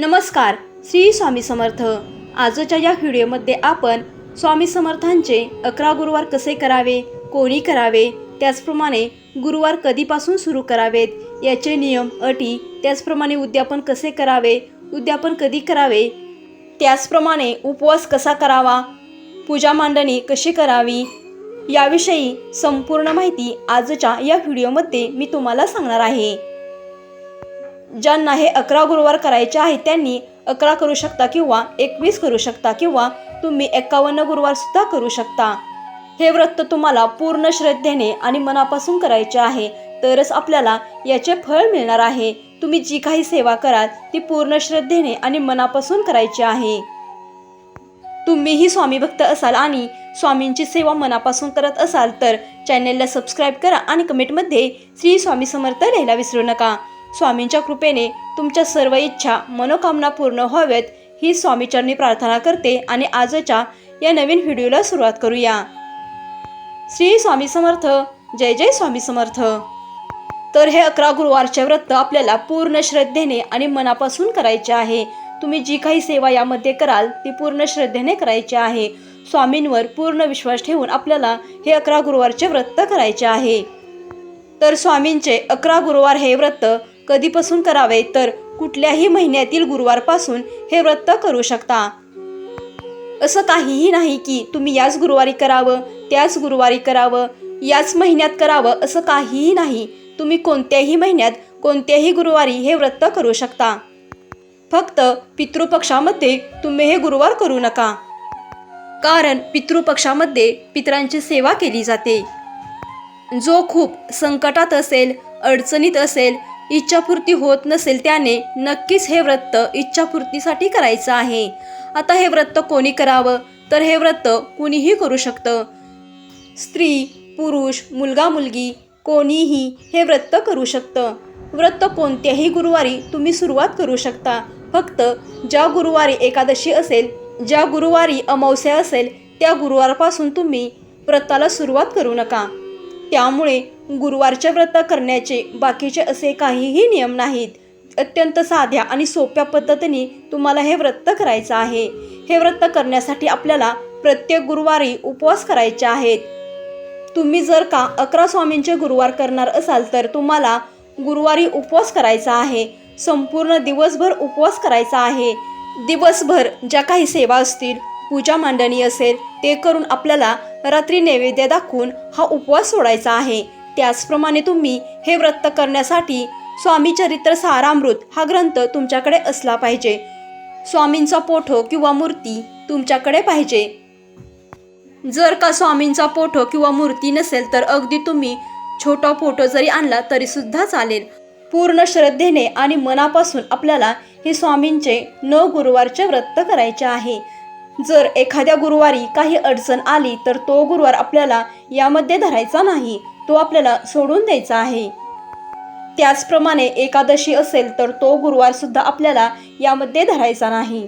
नमस्कार श्री स्वामी समर्थ. आजच्या या व्हिडिओमध्ये आपण स्वामी समर्थांचे अकरा गुरुवार कसे करावे कोणी करावे त्याचप्रमाणे गुरुवार कधीपासून सुरू करावेत याचे नियम अटी त्याचप्रमाणे उद्यापन कसे करावे उद्यापन कधी करावे त्याचप्रमाणे उपवास कसा करावा पूजा मांडणी कशी करावी याविषयी संपूर्ण माहिती आजच्या या व्हिडिओमध्ये मी तुम्हाला सांगणार आहे. ज्यांना हे अकरा गुरुवार करायचे आहे त्यांनी अकरा करू शकता किंवा एकवीस करू शकता किंवा तुम्ही एकावन्न गुरुवार सुद्धा करू शकता. हे व्रत तुम्हाला पूर्ण श्रद्धेने आणि मनापासून करायचे आहे तरच आपल्याला याचे फळ मिळणार आहे. तुम्ही जी काही सेवा कराल ती पूर्ण श्रद्धेने आणि मनापासून करायची आहे. तुम्हीही स्वामी भक्त असाल आणि स्वामींची सेवा मनापासून करत असाल तर चॅनेलला सबस्क्राईब करा आणि कमेंटमध्ये श्री स्वामी समर्थ लिहायला विसरू नका. स्वामींच्या कृपेने तुमच्या सर्व इच्छा मनोकामना पूर्ण व्हाव्यात ही स्वामीचरणी प्रार्थना करते आणि आजच्या या नवीन व्हिडिओला सुरुवात करूया. श्री स्वामी समर्थ जय जय स्वामी समर्थ. तर हे अकरा गुरुवारचे व्रत आपल्याला पूर्ण श्रद्धेने आणि मनापासून करायचे आहे. तुम्ही जी काही सेवा यामध्ये कराल ती पूर्ण श्रद्धेने करायची आहे. स्वामींवर पूर्ण विश्वास ठेवून आपल्याला हे अकरा गुरुवारचे व्रत करायचे आहे. तर स्वामींचे अकरा गुरुवार हे व्रत कधीपासून करावे तर कुठल्याही महिन्यातील गुरुवारपासून हे व्रत करू शकता. असं काहीही नाही की तुम्ही याच गुरुवारी करावं त्याच गुरुवारी करावं याच महिन्यात करावं असं काहीही नाही. तुम्ही कोणत्याही महिन्यात कोणत्याही गुरुवारी हे व्रत करू शकता. फक्त पितृपक्षामध्ये तुम्ही हे गुरुवार करू नका. कारण पितृपक्षामध्ये पितरांची सेवा केली जाते. जो खूप संकटात असेल अडचणीत असेल इच्छापूर्ती होत नसेल त्याने नक्कीच हे व्रत इच्छापूर्तीसाठी करायचं आहे. आता हे व्रत कोणी करावं? तर हे व्रत कुणीही करू शकतं. स्त्री पुरुष मुलगा मुलगी कोणीही हे व्रत करू शकतं. व्रत कोणत्याही गुरुवारी तुम्ही सुरुवात करू शकता. फक्त ज्या गुरुवारी एकादशी असेल ज्या गुरुवारी अमावस्या असेल त्या गुरुवारपासून तुम्ही व्रताला सुरुवात करू नका. त्यामुळे गुरुवारचे व्रत करण्याचे बाकीचे असे काहीही नियम नाहीत. अत्यंत साध्या आणि सोप्या पद्धतीने तुम्हाला हे व्रत करायचं आहे. हे व्रत करण्यासाठी आपल्याला प्रत्येक गुरुवारी उपवास करायचे आहेत. तुम्ही जर का अकरा स्वामींचे गुरुवार करणार असाल तर तुम्हाला गुरुवारी उपवास करायचा आहे. संपूर्ण दिवसभर उपवास करायचा आहे. दिवसभर ज्या काही सेवा असतील पूजा मांडणी असेल ते करून आपल्याला रात्री नैवेद्य दाखवून हा उपवास सोडायचा आहे. त्याचप्रमाणे तुम्ही हे व्रत करण्यासाठी स्वामी चरित्र सारामृत हा ग्रंथ तुमच्याकडे असला पाहिजे. स्वामींचा पोठो किंवा मूर्ती तुमच्याकडे पाहिजे. जर का स्वामींचा पोठो किंवा मूर्ती नसेल तर अगदी तुम्ही छोटा फोटो जरी आणला तरी सुद्धा चालेल. पूर्ण श्रद्धेने आणि मनापासून आपल्याला हे स्वामींचे न गुरुवारचे व्रत करायचे आहे. जर एखाद्या गुरुवारी काही अडचण आली तर तो गुरुवार आपल्याला यामध्ये धरायचा नाही तो आपल्याला सोडून द्यायचा आहे. त्याचप्रमाणे एकादशी असेल तर तो गुरुवार सुद्धा आपल्याला यामध्ये धरायचा नाही.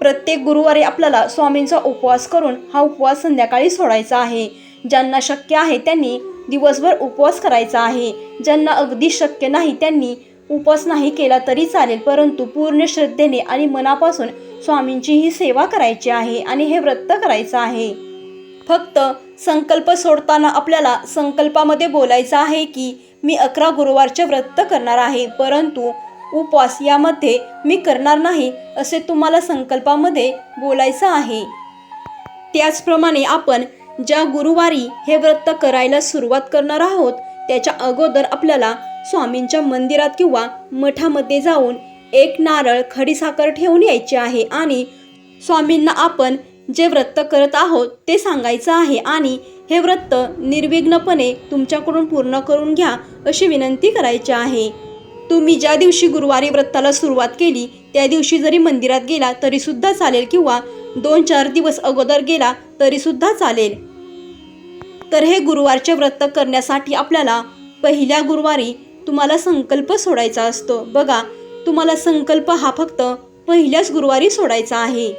प्रत्येक गुरुवारी आपल्याला स्वामींचा उपवास करून हा उपवास संध्याकाळी सोडायचा आहे. ज्यांना शक्य आहे त्यांनी दिवसभर उपवास करायचा आहे. ज्यांना अगदी शक्य नाही त्यांनी उपवास नाही केला तरी चालेल परंतु पूर्ण श्रद्धेने आणि मनापासून स्वामींची ही सेवा करायची आहे आणि हे व्रत करायचं आहे. फक्त संकल्प सोडताना आपल्याला संकल्पामध्ये बोलायचं आहे की मी अकरा गुरुवारचे व्रत करणार आहे परंतु उपवास यामध्ये मी करणार नाही असे तुम्हाला संकल्पामध्ये बोलायचं आहे. त्याचप्रमाणे आपण ज्या गुरुवारी हे व्रत करायला सुरुवात करणार आहोत त्याच्या अगोदर आपल्याला स्वामींच्या मंदिरात किंवा मठामध्ये जाऊन एक नारळ खडीसाखर ठेवून यायची आहे आणि स्वामींना आपण जे व्रत करत आहोत ते सांगायचं आहे आणि हे व्रत निर्विघ्नपणे तुमच्याकडून पूर्ण करून घ्या अशी विनंती करायची आहे. तुम्ही ज्या दिवशी गुरुवारी व्रताला सुरुवात केली त्या दिवशी जरी मंदिरात गेला तरीसुद्धा चालेल किंवा दोन चार दिवस अगोदर गेला तरीसुद्धा चालेल. तर हे गुरुवारचे व्रत करण्यासाठी आपल्याला पहिल्या गुरुवारी तुम्हाला संकल्प सोडायचा असतो. बघा तुम्हाला संकल्प हा फक्त पहिल्याच गुरुवारी सोडायचा आहे.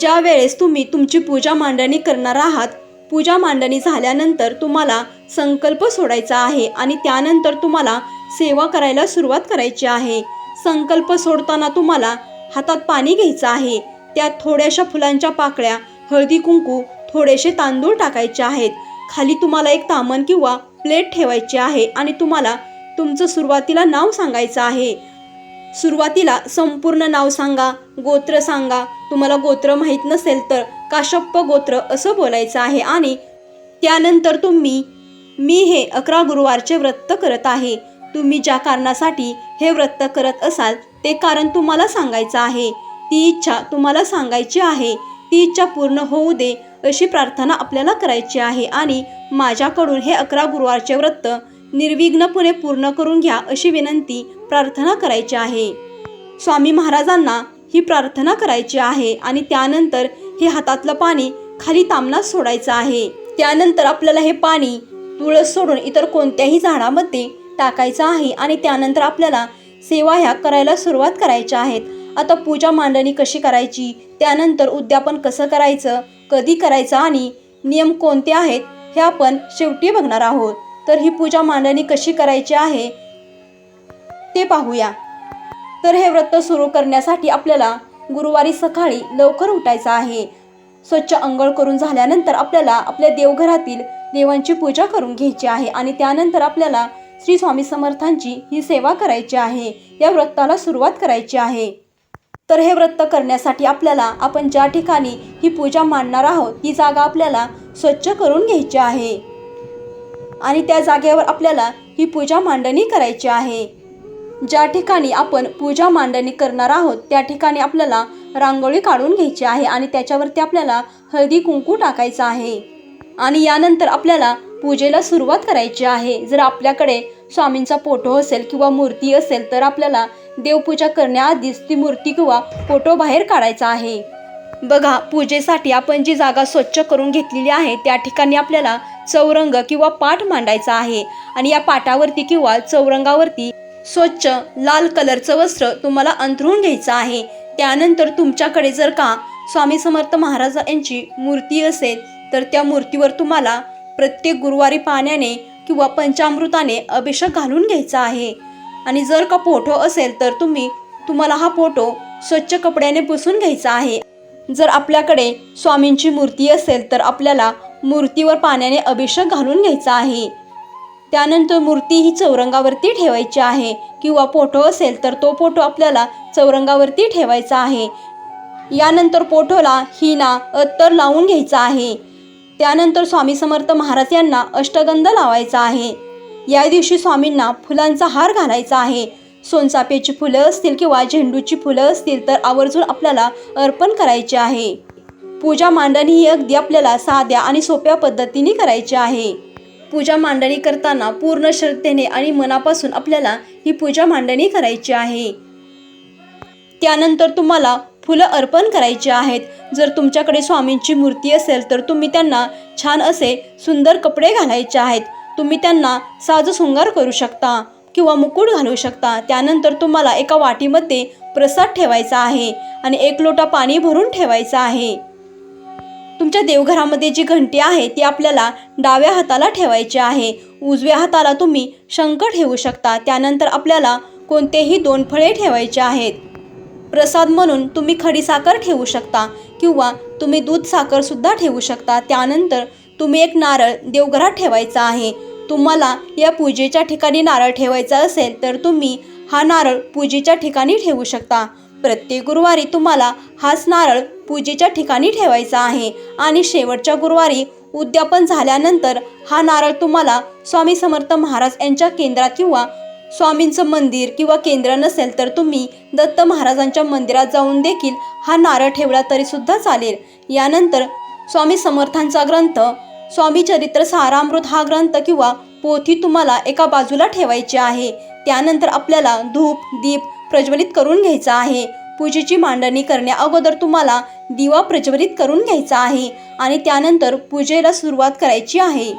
ज्या वेळेस तुम्ही तुमची पूजा मांडणी करणार आहात पूजा मांडणी झाल्यानंतर तुम्हाला संकल्प सोडायचा आहे आणि त्यानंतर तुम्हाला सेवा करायला सुरुवात करायची आहे. संकल्प सोडताना तुम्हाला हातात पाणी घ्यायचं आहे. त्यात थोड्याशा फुलांच्या पाकळ्या हळदी कुंकू थोडेसे तांदूळ टाकायचे आहेत. खाली तुम्हाला एक तामण किंवा प्लेट ठेवायची आहे आणि तुम्हाला तुमचं सुरुवातीला नाव सांगायचं आहे. सुरुवातीला संपूर्ण नाव सांगा गोत्र सांगा. तुम्हाला गोत्र माहीत नसेल तर काशप्प गोत्र असं बोलायचं आहे आणि त्यानंतर तुम्ही मी हे अकरा गुरुवारचे व्रत करत आहे. तुम्ही ज्या कारणासाठी हे व्रत करत असाल ते कारण तुम्हाला सांगायचं आहे. ती इच्छा तुम्हाला सांगायची आहे. ती इच्छा पूर्ण होऊ दे अशी प्रार्थना आपल्याला करायची आहे. आणि माझ्याकडून हे अकरा गुरुवारचे व्रत निर्विघ्नपणे पूर्ण करून घ्या अशी विनंती प्रार्थना करायची आहे. स्वामी महाराजांना ही प्रार्थना करायची आहे आणि त्यानंतर हे हातातलं पाणी खाली तामनात सोडायचं आहे. त्यानंतर आपल्याला हे पाणी तुळस सोडून इतर कोणत्याही झाडामध्ये टाकायचं आहे आणि त्यानंतर आपल्याला सेवा ह्या करायला सुरुवात करायच्या आहेत. आता पूजा मांडणी कशी करायची? त्यानंतर उद्यापन कसं करायचं? कधी करायचं आणि नियम कोणते आहेत? हे आपण शेवटी बघणार आहोत. तर ही पूजा मांडणी कशी करायची आहे? ते पाहूया. तर हे व्रत सुरू करण्यासाठी आपल्याला गुरुवारी सकाळी लवकर उठायचं आहे. स्वच्छ अंघोळ करून झाल्यानंतर आपल्याला आपल्या देवघरातील देवांची पूजा करून घ्यायची आहे आणि त्यानंतर आपल्याला श्री स्वामी समर्थांची ही सेवा करायची आहे. या व्रताला सुरुवात करायची आहे. तर हे व्रत करण्यासाठी आपल्याला आपण ज्या ठिकाणी ही पूजा मांडणार आहोत ती जागा आपल्याला स्वच्छ करून घ्यायची आहे. आणि त्या जागेवर आपल्याला ही पूजा मांडणी करायची आहे. ज्या ठिकाणी आपण पूजा मांडणी करणार आहोत त्या ठिकाणी आपल्याला रांगोळी काढून घ्यायची आहे आणि त्याच्यावरती आपल्याला हळदी कुंकू टाकायचं आहे. आणि यानंतर आपल्याला पूजेला सुरुवात करायची आहे. जर आपल्याकडे स्वामींचा फोटो असेल किंवा मूर्ती असेल तर आपल्याला देवपूजा करण्याआधीच ती मूर्ती किंवा फोटो बाहेर काढायचा आहे. बघा पूजेसाठी आपण जी जागा स्वच्छ करून घेतलेली आहे त्या ठिकाणी आपल्याला चौरंग किंवा पाठ मांडायचा आहे. आणि या पाटावरती किंवा चौरंगावरती स्वच्छ लाल कलरचं वस्त्र तुम्हाला अंथरून घ्यायचं आहे. त्यानंतर तुमच्याकडे जर का स्वामी समर्थ महाराज यांची मूर्ती असेल तर त्या मूर्तीवर तुम्हाला प्रत्येक गुरुवारी पाण्याने किंवा पंचामृताने अभिषेक घालून घ्यायचा आहे. आणि जर का फोटो असेल तर तुम्ही तुम्हाला हा फोटो स्वच्छ कपड्याने पुसून घ्यायचा आहे. जर आपल्याकडे स्वामींची मूर्ती असेल तर आपल्याला मूर्तीवर पाण्याने अभिषेक घालून घ्यायचा आहे. त्यानंतर मूर्ती ही चौरंगावरती ठेवायची आहे किंवा फोटो असेल तर तो फोटो आपल्याला चौरंगावरती ठेवायचा आहे. यानंतर पोठोला हिना अत्तर लावून घ्यायचा आहे. त्यानंतर स्वामी समर्थ महाराज यांना अष्टगंध लावायचा आहे. या दिवशी स्वामींना फुलांचा हार घालायचा आहे. सोनचाफ्याची फुलं असतील किंवा झेंडूची फुलं असतील तर आवर्जून आपल्याला अर्पण करायचे आहे. पूजा मांडणी ही अगदी आपल्याला साध्या आणि सोप्या पद्धतीने करायची आहे. पूजा मांडणी करताना पूर्ण श्रद्धेने आणि मनापासून आपल्याला ही पूजा मांडणी करायची आहे. त्यानंतर तुम्हाला फुलं अर्पण करायची आहेत. जर तुमच्याकडे स्वामींची मूर्ती असेल तर तुम्ही त्यांना छान असे सुंदर कपडे घालायचे आहेत. तुम्ही त्यांना साजशृंगार करू शकता किंवा मुकुट घालू शकता. त्यानंतर तुम्हाला एका वाटीमध्ये प्रसाद ठेवायचा आहे आणि एक लोटा पाणी भरून ठेवायचं आहे. तुमच्या देवघरामध्ये जी घंटी आहे ती आपल्याला डाव्या हाताला ठेवायची आहे. उजव्या हाताला तुम्ही शंख ठेवू शकता. त्यानंतर आपल्याला कोणतेही दोन फळे ठेवायचे आहेत. प्रसाद म्हणून तुम्ही खडीसाखर ठेवू शकता किंवा तुम्ही दूध साखरसुद्धा ठेवू शकता. त्यानंतर तुम्ही एक नारळ देवघरात ठेवायचा आहे. तुम्हाला या पूजेच्या ठिकाणी नारळ ठेवायचा असेल तर तुम्ही हा नारळ पूजेच्या ठिकाणी ठेवू शकता. प्रत्येक गुरुवारी तुम्हाला हाच नारळ पूजेच्या ठिकाणी ठेवायचा आहे. आणि शेवटच्या गुरुवारी उद्यापन झाल्यानंतर हा नारळ तुम्हाला स्वामी समर्थ महाराज यांच्या केंद्रात किंवा स्वामींचं मंदिर किंवा केंद्र नसेल तर तुम्ही दत्त महाराजांच्या मंदिरात जाऊन देखील हा नारळ ठेवला तरी सुद्धा चालेल. यानंतर स्वामी समर्थांचा ग्रंथ स्वामी चरित्र सारामृत हा ग्रंथ किंवा पोथी तुम्हाला एका बाजूला ठेवायची आहे. त्यानंतर आपल्याला धूप दीप प्रज्वलित करून घ्यायचा आहे. पूजेची मांडणी करण्या अगोदर तुम्हाला दिवा प्रज्वलित करून घ्यायचा आहे आणि त्यानंतर पूजेला सुरुवात करायची आहे.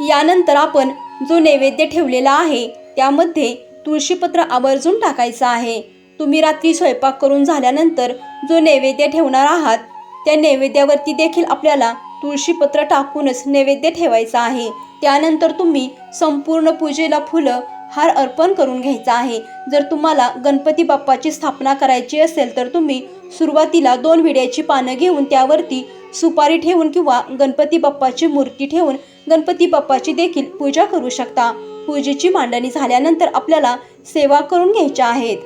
यानंतर आपण जो नैवेद्य ठेवलेला आहे त्यामध्ये तुळशीपत्र आवर्जून टाकायचं आहे. तुम्ही रात्री स्वयंपाक करून झाल्यानंतर जो नैवेद्य ठेवणार आहात त्या नैवेद्यावरती देखील आपल्याला तुळशीपत्र टाकूनच नैवेद्य ठेवायचा आहे. त्यानंतर तुम्ही संपूर्ण पूजेला फुलं हार अर्पण करून घ्यायचा आहे. जर तुम्हाला गणपती बाप्पाची स्थापना करायची असेल तर तुम्ही सुरुवातीला दोन विड्याची पानं घेऊन त्यावरती सुपारी ठेवून किंवा गणपती बाप्पाची मूर्ती ठेवून गणपती बाप्पाची देखील पूजा करू शकता. पूजेची मांडणी झाल्यानंतर आपल्याला सेवा करून घ्यायच्या आहेत.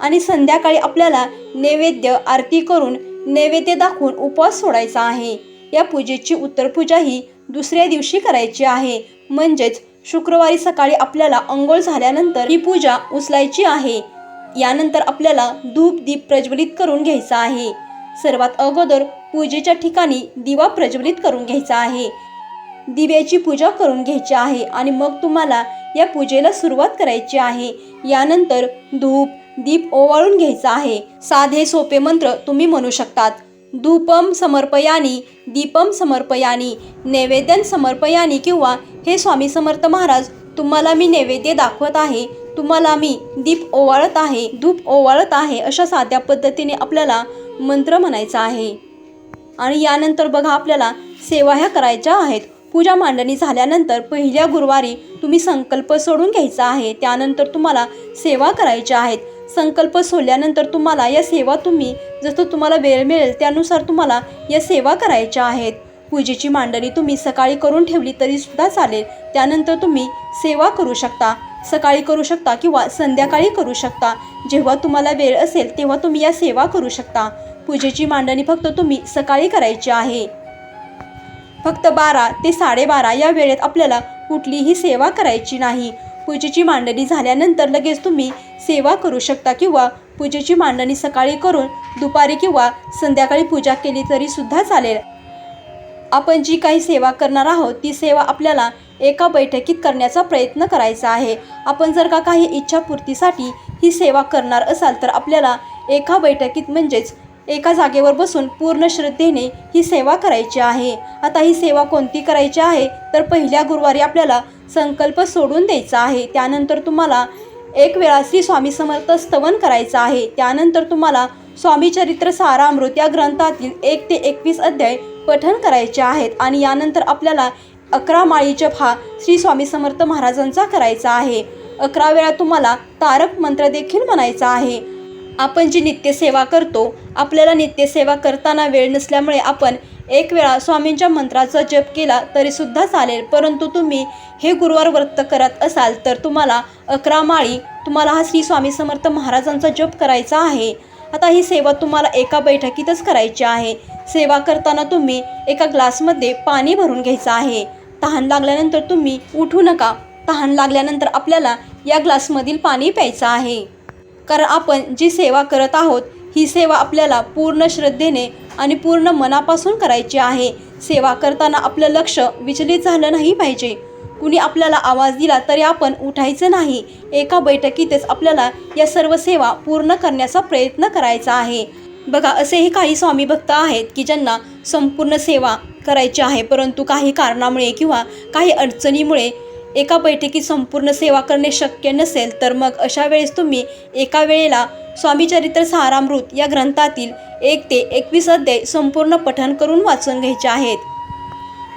आणि संध्याकाळी आपल्याला नैवेद्य आरती करून नैवेद्य दाखवून उपवास सोडायचा आहे. या पूजेची उत्तर पूजा ही दुसऱ्या दिवशी करायची आहे. म्हणजेच शुक्रवारी सकाळी आपल्याला अंघोळ झाल्यानंतर ही पूजा उचलायची आहे. यानंतर आपल्याला धूप दीप प्रज्वलित करून घ्यायचा आहे. सर्वात अगोदर पूजेच्या ठिकाणी दिवा प्रज्वलित करून घ्यायचा आहे. दिव्याची पूजा करून घ्यायची आहे आणि मग तुम्हाला या पूजेला सुरुवात करायची आहे. यानंतर धूप दीप ओवाळून घ्यायचा आहे. साधे सोपे मंत्र तुम्ही म्हणू शकतात. धूपम समर्पयानी दीपम समर्पयानी नैवेद्यन समर्पयानी किंवा हे स्वामी समर्थ महाराज तुम्हाला मी नैवेद्य दाखवत आहे. तुम्हाला मी दीप ओवाळत आहे धूप ओवाळत आहे अशा साध्या पद्धतीने आपल्याला मंत्र म्हणायचा आहे. आणि यानंतर बघा आपल्याला सेवा ह्या करायच्या आहेत. पूजा मांडणी झाल्यानंतर पहिल्या गुरुवारी तुम्ही संकल्प सोडून घ्यायचा आहे. त्यानंतर तुम्हाला सेवा करायच्या आहेत. संकल्प सोडल्यानंतर तुम्हाला या सेवा तुम्ही जसं तुम्हाला वेळ मिळेल त्यानुसार तुम्हाला या सेवा करायच्या आहेत. पूजेची मांडणी तुम्ही सकाळी करून ठेवली तरी सुद्धा चालेल. त्यानंतर तुम्ही सेवा करू शकता. सकाळी करू शकता किंवा संध्याकाळी करू शकता. जेव्हा तुम्हाला वेळ असेल तेव्हा तुम्ही या सेवा करू शकता. पूजेची मांडणी फक्त तुम्ही सकाळी करायची आहे. फक्त बारा ते साडेबारा या वेळेत आपल्याला कुठलीही सेवा करायची नाही. पूजेची मांडणी झाल्यानंतर लगेच तुम्ही सेवा करू शकता किंवा पूजेची मांडणी सकाळी करून दुपारी किंवा संध्याकाळी पूजा केली तरी सुद्धा चालेल. आपण जी काही सेवा करणार आहोत ती सेवा आपल्याला एका बैठकीत करण्याचा प्रयत्न करायचा आहे. आपण जर का काही इच्छापूर्तीसाठी ही सेवा करणार असाल तर आपल्याला एका बैठकीत म्हणजेच एका जागेवर बसून पूर्ण श्रद्धेने ही सेवा करायची आहे. आता ही सेवा कोणती करायची आहे? तर पहिल्या गुरुवारी आपल्याला संकल्प सोडून द्यायचा आहे. त्यानंतर तुम्हाला एक वेळा श्री स्वामी समर्थ स्तवन करायचं आहे. त्यानंतर तुम्हाला स्वामी चरित्र सारामृत या ग्रंथातील एक ते एकवीस अध्याय पठन करायचे आहेत. आणि यानंतर आपल्याला अकरा माळी जप हा श्री स्वामी समर्थ महाराजांचा करायचा आहे. अकरा वेळा तुम्हाला तारक मंत्र देखील म्हणायचा आहे. आपण जी नित्यसेवा करतो आपल्याला नित्यसेवा करताना वेळ नसल्यामुळे आपण एक वेळा स्वामींच्या मंत्राचा जप केला तरीसुद्धा चालेल. परंतु तुम्ही हे गुरुवार व्रत करत असाल तर तुम्हाला अकरा माळी तुम्हाला हा श्री स्वामी समर्थ महाराजांचा जप करायचा आहे. आता ही सेवा तुम्हाला एका बैठकीतच करायची आहे. सेवा करताना तुम्ही एका ग्लासमध्ये पाणी भरून घ्यायचं आहे. तहान लागल्यानंतर तुम्ही उठू नका. तहान लागल्यानंतर आपल्याला या ग्लासमधील पाणी प्यायचं आहे. कारण आपण जी सेवा करत आहोत ही सेवा आपल्याला पूर्ण श्रद्धेने आणि पूर्ण मनापासून करायची आहे. सेवा करताना आपलं लक्ष विचलित झालं नाही पाहिजे. कुणी आपल्याला आवाज दिला तरी आपण उठायचं नाही. एका बैठकीतच आपल्याला या सर्व सेवा पूर्ण करण्याचा प्रयत्न करायचा आहे. बघा असेही काही स्वामी भक्त आहेत की ज्यांना संपूर्ण सेवा करायची आहे परंतु काही कारणामुळे किंवा काही अडचणीमुळे एका बैठकीत संपूर्ण सेवा करणे शक्य नसेल तर मग अशा वेळेस तुम्ही एका वेळेला स्वामी चरित्र सारामृत या ग्रंथातील एक ते एकवीस अध्याय संपूर्ण पठण करून वाचून घ्यायचे आहेत.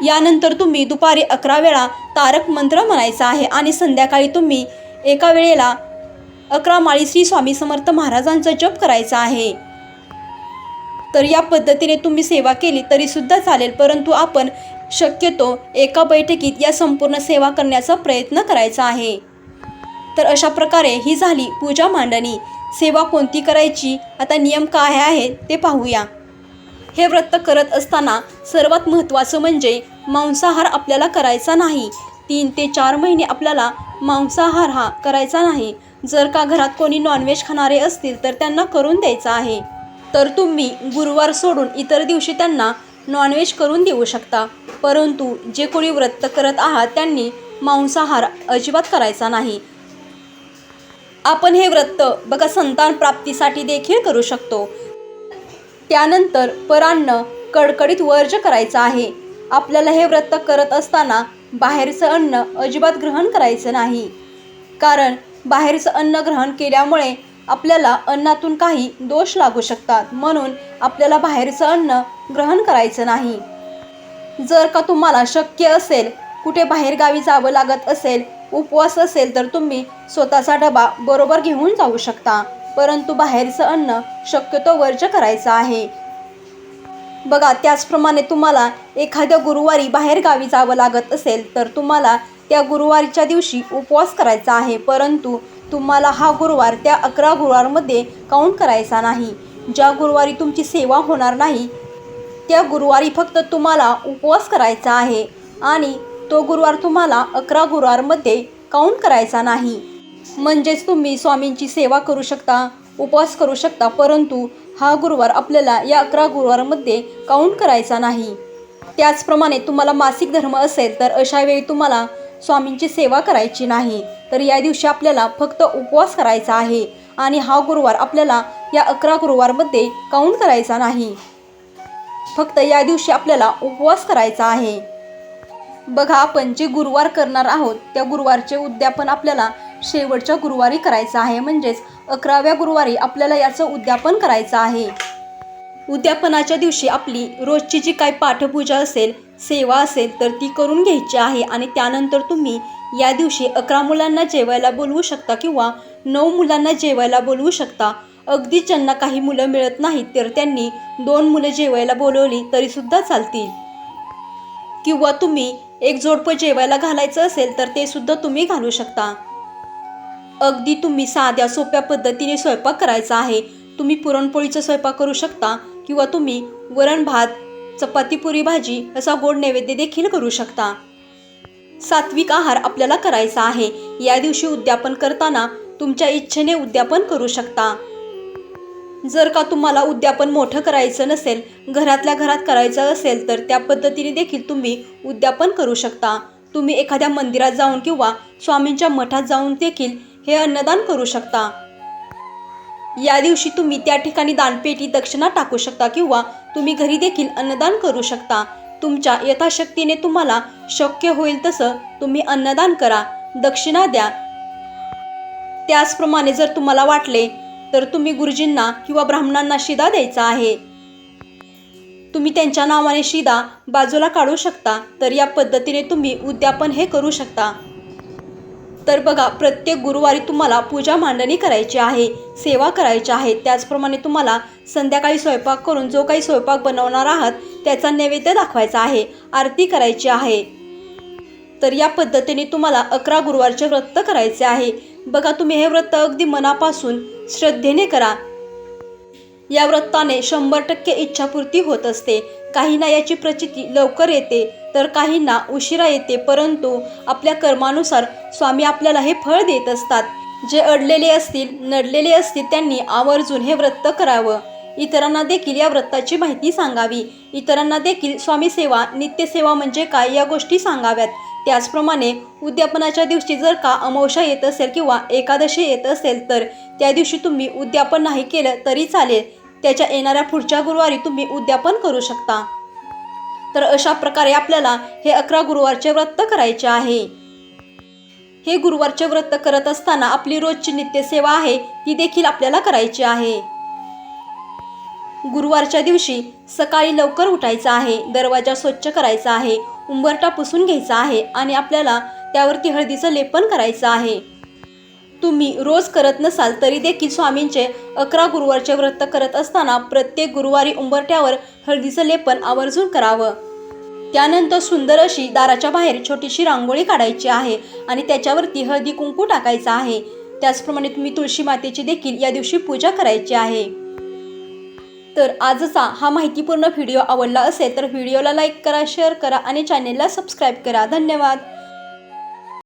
यानंतर तुम्ही दुपारी अकरा वेळा तारक मंत्र म्हणायचा आहे आणि संध्याकाळी तुम्ही एका वेळेला अकरा माळी श्री स्वामी समर्थ महाराजांचा जप करायचा आहे. तर या पद्धतीने तुम्ही सेवा केली तरीसुद्धा चालेल परंतु आपण शक्यतो एका बैठकीत या संपूर्ण सेवा करण्याचा प्रयत्न करायचा आहे. तर अशा प्रकारे ही झाली पूजा मांडणी. सेवा कोणती करायची आता नियम काय आहे ते पाहूया. हे व्रत करत असताना सर्वात महत्त्वाचं म्हणजे मांसाहार आपल्याला करायचा नाही. तीन ते चार महिने आपल्याला मांसाहार हा करायचा नाही. जर का घरात कोणी नॉनव्हेज खाणारे असतील तर त्यांना करून द्यायचा आहे. तर तुम्ही गुरुवार सोडून इतर दिवशी त्यांना नॉनव्हेज करून देऊ शकता. परंतु जे कोणी व्रत करत आहात त्यांनी मांसाहार अजिबात करायचा नाही. आपण हे व्रत बघा संतान प्राप्तीसाठी देखील करू शकतो. त्यानंतर परान्न कडकडीत वर्ज करायचं आहे. आपल्याला हे व्रत करत असताना बाहेरचं अन्न अजिबात ग्रहण करायचं नाही. कारण बाहेरचं अन्न ग्रहण केल्यामुळे आपल्याला अन्नातून काही दोष लागू शकतात. म्हणून आपल्याला बाहेरचं अन्न ग्रहण करायचं नाही. जर का तुम्हाला शक्य असेल कुठे बाहेरगावी जावं लागत असेल उपवास असेल तर तुम्ही स्वतःचा डबा बरोबर घेऊन जाऊ शकता. परंतु बाहेरचं अन्न शक्यतो वर्ज करायचं आहे. बघा त्याचप्रमाणे तुम्हाला एखाद्या गुरुवारी बाहेर गावी जावं लागत असेल तर तुम्हाला त्या गुरुवारीच्या दिवशी उपवास करायचा आहे. परंतु तुम्हाला हा गुरुवार त्या अकरा गुरुवारमध्ये काउंट करायचा नाही. ज्या गुरुवारी तुमची सेवा होणार नाही त्या गुरुवारी फक्त तुम्हाला उपवास करायचा आहे आणि तो गुरुवार तुम्हाला अकरा गुरुवारमध्ये काउंट करायचा नाही. म्हणजेच तुम्ही स्वामींची सेवा करू शकता उपवास करू शकता परंतु हा गुरुवार आपल्याला या अकरा गुरुवारमध्ये काउंट करायचा नाही. त्याचप्रमाणे तुम्हाला मासिक धर्म असेल तर अशा वेळी तुम्हाला स्वामींची सेवा करायची नाही तर या दिवशी आपल्याला फक्त उपवास करायचा आहे आणि हा गुरुवार आपल्याला या अकरा गुरुवारमध्ये काउंट करायचा नाही. फक्त या दिवशी आपल्याला उपवास करायचा आहे. बघा आपण जे गुरुवार करणार आहोत त्या गुरुवारचे उद्यापन आपल्याला शेवटच्या गुरुवारी करायचं आहे. म्हणजेच अकराव्या गुरुवारी आपल्याला याचं उद्यापन करायचं आहे. उद्यापनाच्या दिवशी आपली रोजची जी काही पाठपूजा असेल सेवा असेल तर ती करून घ्यायची आहे आणि त्यानंतर तुम्ही या दिवशी अकरा मुलांना जेवायला बोलवू शकता किंवा नऊ मुलांना जेवायला बोलवू शकता. अगदी ज्यांना काही मुलं मिळत नाहीत तर त्यांनी दोन मुलं जेवायला बोलवली तरीसुद्धा चालतील. किंवा तुम्ही एक जोडपं जेवायला घालायचं असेल तर ते सुद्धा तुम्ही घालू शकता. अगदी तुम्ही साध्या सोप्या पद्धतीने स्वयंपाक करायचा आहे. तुम्ही पुरणपोळीचा स्वयंपाक करू शकता किंवा तुम्ही वरण भात चपाती पुरी भाजी असा गोड नैवेद्य देखील करू शकता. सात्विक आहार आपल्याला करायचा आहे. या दिवशी उद्यापन करताना तुमच्या इच्छेने उद्यापन करू शकता. जर का तुम्हाला उद्यापन मोठं करायचं नसेल घरातल्या घरात करायचं असेल तर त्या पद्धतीने देखील तुम्ही उद्यापन करू शकता. तुम्ही एखाद्या मंदिरात जाऊन किंवा स्वामींच्या मठात जाऊन देखील हे अन्नदान करू शकता. या दिवशी तुम्ही त्या ठिकाणी दानपेटी दक्षिणा टाकू शकता किंवा तुम्ही घरी देखील अन्नदान करू शकता. तुमच्या यथाशक्तीने तुम्हाला शक्य होईल तसं तुम्ही अन्नदान करा. दक्षिणा द्या. त्याचप्रमाणे जर तुम्हाला वाटले तर तुम्ही गुरुजींना किंवा ब्राह्मणांना शिदा द्यायचा आहे. तुम्ही त्यांच्या नावाने शिदा बाजूला काढू शकता तर या पद्धतीने तुम्ही उद्यापन हे करू शकता. तर बघा प्रत्येक गुरुवारी तुम्हाला पूजा मांडणी करायची आहे सेवा करायची आहे. त्याचप्रमाणे तुम्हाला संध्याकाळी स्वयंपाक करून जो काही स्वयंपाक बनवणार आहात त्याचा नैवेद्य दाखवायचा आहे आरती करायची आहे. तर या पद्धतीने तुम्हाला अकरा गुरुवारचे व्रत करायचे आहे. बघा तुम्ही हे व्रत अगदी मनापासून श्रद्धेने करा. या व्रताने शंभर टक्के इच्छापूर्ती होत असते. काहींना याची प्रचिती लवकर येते तर काहींना उशिरा येते परंतु आपल्या कर्मानुसार स्वामी आपल्याला हे फळ देत असतात. जे अडलेले असतील नडलेले असतील त्यांनी आवर्जून हे व्रत करावं. इतरांना देखील या व्रताची माहिती सांगावी. इतरांना देखील स्वामी सेवा नित्यसेवा म्हणजे काय या गोष्टी सांगाव्यात. त्याचप्रमाणे उद्यापनाच्या दिवशी जर का अमावशा येत असेल किंवा एकादशी येत असेल तर त्या दिवशी तुम्ही उद्यापन नाही केलं तरी चालेल. त्याच्या येणाऱ्या पुढच्या गुरुवारी तुम्ही उद्यापन करू शकता. तर अशा प्रकारे आपल्याला हे अकरा गुरुवारचे व्रत करायचे आहे. हे गुरुवारचे व्रत करत असताना आपली रोजची नित्यसेवा आहे ती देखील आपल्याला करायची आहे. गुरुवारच्या दिवशी सकाळी लवकर उठायचं आहे दरवाजा स्वच्छ करायचा आहे उंबरटा पुसून घ्यायचा आहे आणि आपल्याला त्यावरती हळदीचं लेपन करायचं आहे. तुम्ही रोज करत नसाल तरी देखील स्वामींचे अकरा गुरुवारचे व्रत करत असताना प्रत्येक गुरुवारी उंबरट्यावर हळदीचं लेपन आवर्जून करावं. त्यानंतर सुंदर अशी दाराच्या बाहेर छोटीशी रांगोळी काढायची आहे आणि त्याच्यावरती हळदी कुंकू टाकायचं आहे. त्याचप्रमाणे तुम्ही तुळशी मातेची देखील या दिवशी पूजा करायची आहे. तर आजचा हा माहितीपूर्ण व्हिडिओ आवडला असेल तर व्हिडिओला लाईक करा शेअर करा आणि चॅनेलला सबस्क्राईब करा. धन्यवाद.